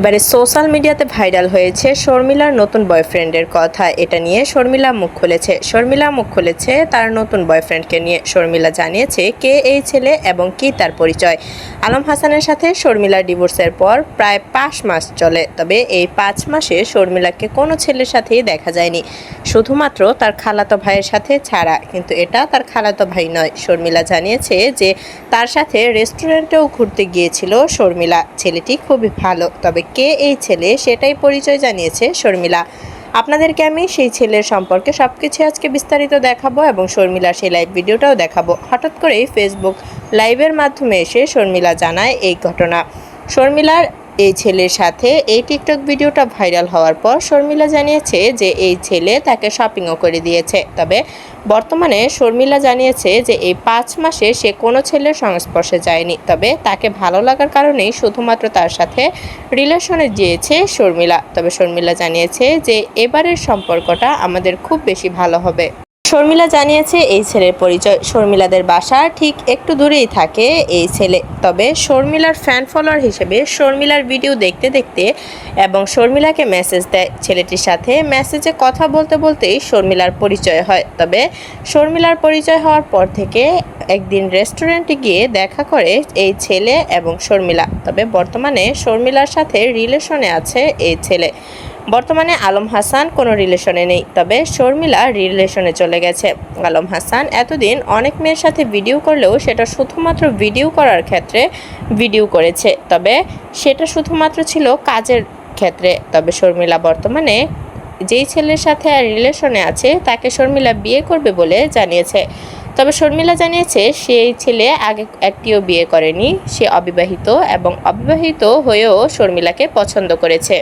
এবারে সোশ্যাল মিডিয়াতে ভাইরাল হয়েছে শর্মিলার নতুন বয়ফ্রেন্ডের কথা। এটা নিয়ে শর্মিলা মুখ খুলেছে। শর্মিলা মুখ খুলেছে তার নতুন বয়ফ্রেন্ডকে নিয়ে। শর্মিলা জানিয়েছে কে এই ছেলে এবং কি তার পরিচয়। আলম হাসানের সাথে শর্মিলার ডিভোর্সের পর প্রায় পাঁচ মাস চলে। তবে এই পাঁচ মাসে শর্মিলাকে কোনো ছেলের সাথেই দেখা যায়নি। শুধুমাত্র তার খালাতো ভাইয়ের সাথে ছাড়া। কিন্তু এটা তার খালাতো ভাই নয়। শর্মিলা জানিয়েছে যে তার সাথে রেস্টুরেন্টেও ঘুরতে গিয়েছিল শর্মিলা। ছেলেটি খুবই ভালো। তবে কে এই ছেলে সেটাই পরিচয় জানিয়েছে শর্মিলা। আপনাদেরকে আমি সেই ছেলের সম্পর্কে সব কিছু আজকে বিস্তারিত দেখাবো এবং শর্মিলার সেই লাইভ ভিডিওটাও দেখাবো। হঠাৎ করেই ফেসবুক লাইভের মাধ্যমে এসে শর্মিলা জানায় এই ঘটনা। শর্মিলার এই ছেলের সাথে এই টিকটক ভিডিওটা ভাইরাল হওয়ার পর শর্মিলা জানিয়েছে যে এই ছেলে তাকে শপিংও করে দিয়েছে। তবে বর্তমানে শর্মিলা জানিয়েছে যে এই পাঁচ মাসে সে কোনো ছেলের সংস্পর্শে যায়নি। তবে তাকে ভালো লাগার কারণেই শুধুমাত্র তার সাথে রিলেশনে গিয়েছে শর্মিলা। তবে শর্মিলা জানিয়েছে যে এবারের সম্পর্কটা আমাদের খুব বেশি ভালো হবে। শর্মিলা জানিয়েছে, এই ছেলের পরিচয় শর্মিলাদের বাসা ঠিক একটু দূরেই থাকে এই ছেলে। তবে শর্মিলার ফ্যান ফলোয়ার হিসেবে শর্মিলার ভিডিও দেখতে দেখতে এবং শর্মিলাকে মেসেজ দেয়। ছেলেটির সাথে মেসেজে কথা বলতে বলতেই শর্মিলার পরিচয় হয়। তবে শর্মিলার পরিচয় হওয়ার পর থেকে একদিন রেস্টুরেন্টে গিয়ে দেখা করে এই ছেলে এবং শর্মিলা। তবে বর্তমানে শর্মিলার সাথে রিলেশনে আছে এই ছেলে। বর্তমানে আলম হাসান কোনো রিলেশনে নেই, তবে শর্মিলা রিলেশনে চলে গেছে। আলম হাসান এতদিন অনেক মেয়ের সাথে ভিডিও করলেও সেটা শুধুমাত্র ভিডিও করার ক্ষেত্রে ভিডিও করেছে, তবে সেটা শুধুমাত্র ছিল কাজের ক্ষেত্রে। তবে শর্মিলা বর্তমানে যেই ছেলের সাথে রিলেশনে আছে, তাকে শর্মিলা বিয়ে করবে বলে জানিয়েছে। তবে শর্মিলা জানিয়েছে, সেই ছেলে আগে একটিও বিয়ে করেনি, সে অবিবাহিত এবং অবিবাহিত হয়েও শর্মিলাকে পছন্দ করেছে।